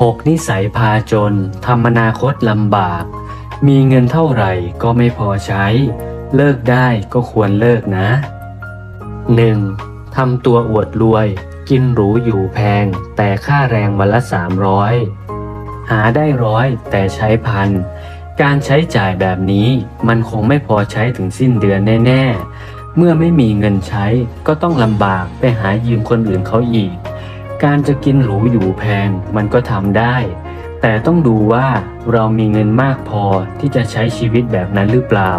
6. นิสัยพาจนทำอนาคตลำบาก มีเงินเท่าไหร่ก็ไม่พอใช้ เลิกได้ก็ควรเลิกนะ 1. ทำตัวอวดรวย กินหรูอยู่แพง แต่ค่าแรงวันละ 300 หาได้ร้อยแต่ใช้พัน การใช้จ่ายแบบนี้มันคงไม่พอใช้ถึงสิ้นเดือนแน่ ๆ เมื่อไม่มีเงินใช้ก็ต้องลำบากไปหายืมคนอื่นเขาอีก การจะกินหรูอยู่แพงมันก็ทำได้ แต่ต้องดูว่าเรามีเงินมากพอที่จะใช้ชีวิตแบบนั้นหรือเปล่า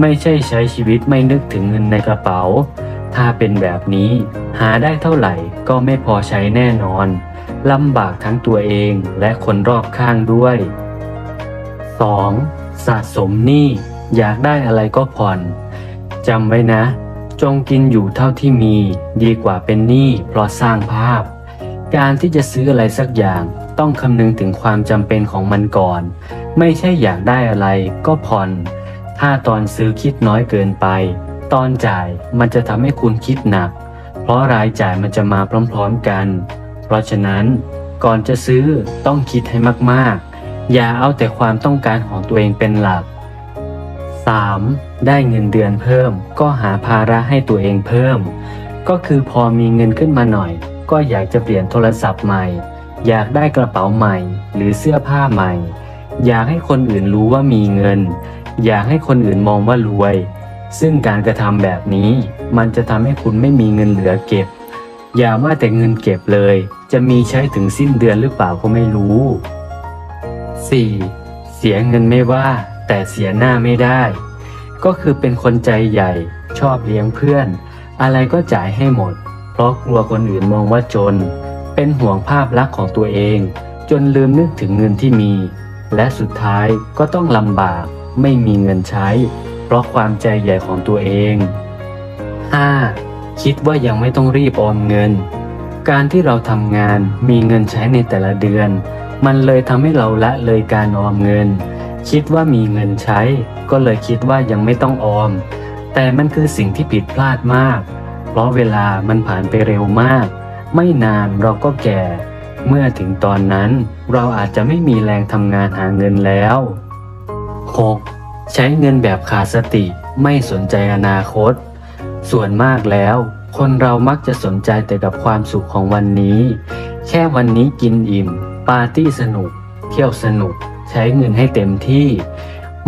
ไม่ใช่ใช้ชีวิตไม่นึกถึงเงินในกระเป๋า ถ้าเป็นแบบนี้หาได้เท่าไหร่ก็ไม่พอใช้แน่นอนลำบากทั้งตัวเองและคนรอบข้างด้วย 2. สะสมหนี้อยากได้อะไรก็ผ่อนจำไว้นะ จงกินอยู่เท่าที่มี ดีกว่าเป็นหนี้เพราะสร้างภาพ การที่จะซื้ออะไรสักอย่างต้องคำนึงถึงความจำเป็นของมันก่อน ไม่ใช่อยากได้อะไรก็ผ่อน ถ้าตอนซื้อคิดน้อยเกินไป ตอนจ่ายมันจะทำให้คุณคิดหนัก เพราะรายจ่ายมันจะมาพร้อมๆกัน เพราะฉะนั้นก่อนจะซื้อต้องคิดให้มากๆ อย่าเอาแต่ความต้องการของตัวเองเป็นหลัก 3. ได้เงินเดือนเพิ่ม ก็หาภาระให้ตัวเองเพิ่ม ก็คือพอมีเงินขึ้นมาหน่อย ก็อยากจะเปลี่ยนโทรศัพท์ใหม่ อยากได้กระเป๋าใหม่ หรือเสื้อผ้าใหม่ อยากให้คนอื่นรู้ว่ามีเงิน อยากให้คนอื่นมองว่ารวย ซึ่งการกระทำแบบนี้ มันจะทำให้คุณไม่มีเงินเหลือเก็บ อย่าว่าแต่เงินเก็บเลย จะมีใช้ถึงสิ้นเดือนหรือเปล่าก็ไม่รู้ 4. เสียเงินไม่ว่า แต่เสียหน้าไม่ได้ ก็คือเป็นคนใจใหญ่ ชอบเลี้ยงเพื่อน อะไรก็จ่ายให้หมด เพราะกลัวคนอื่นมองว่าจน เป็นห่วงภาพลักษณ์ของตัวเอง จนลืมนึกถึงเงินที่มี และสุดท้ายก็ต้องลำบากไม่มีเงินใช้ เพราะความใจใหญ่ของตัวเอง 5. คิดว่ายังไม่ต้องรีบออมเงิน การที่เราทำงานมีเงินใช้ในแต่ละเดือน มันเลยทำให้เราละเลยการออมเงิน คิดว่ามีเงินใช้ ก็เลยคิดว่ายังไม่ต้องออม แต่มันคือสิ่งที่ผิดพลาดมาก เพราะเวลามันผ่านไปเร็วมาก ไม่นานเราก็แก่ เมื่อถึงตอนนั้นเราอาจจะไม่มีแรงทำงานหาเงินแล้ว 6. ใช้เงินแบบขาดสติไม่สนใจอนาคต ส่วนมากแล้ว คนเรามักจะสนใจแต่กับความสุขของวันนี้ แค่วันนี้กินอิ่ม ปาร์ตี้สนุก เที่ยวสนุก ใช้เงินให้เต็มที่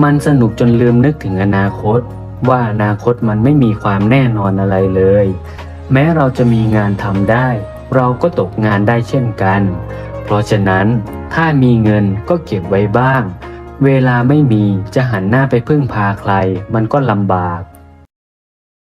มันสนุกจนลืมนึกถึงอนาคต ว่าอนาคตมันไม่มีความแน่นอนอะไรเลย แม้เราจะมีงานทำได้ เราก็ตกงานได้เช่นกัน เพราะฉะนั้นถ้ามีเงินก็เก็บไว้บ้าง เวลาไม่มีจะหันหน้าไปพึ่งพาใคร มันก็ลำบาก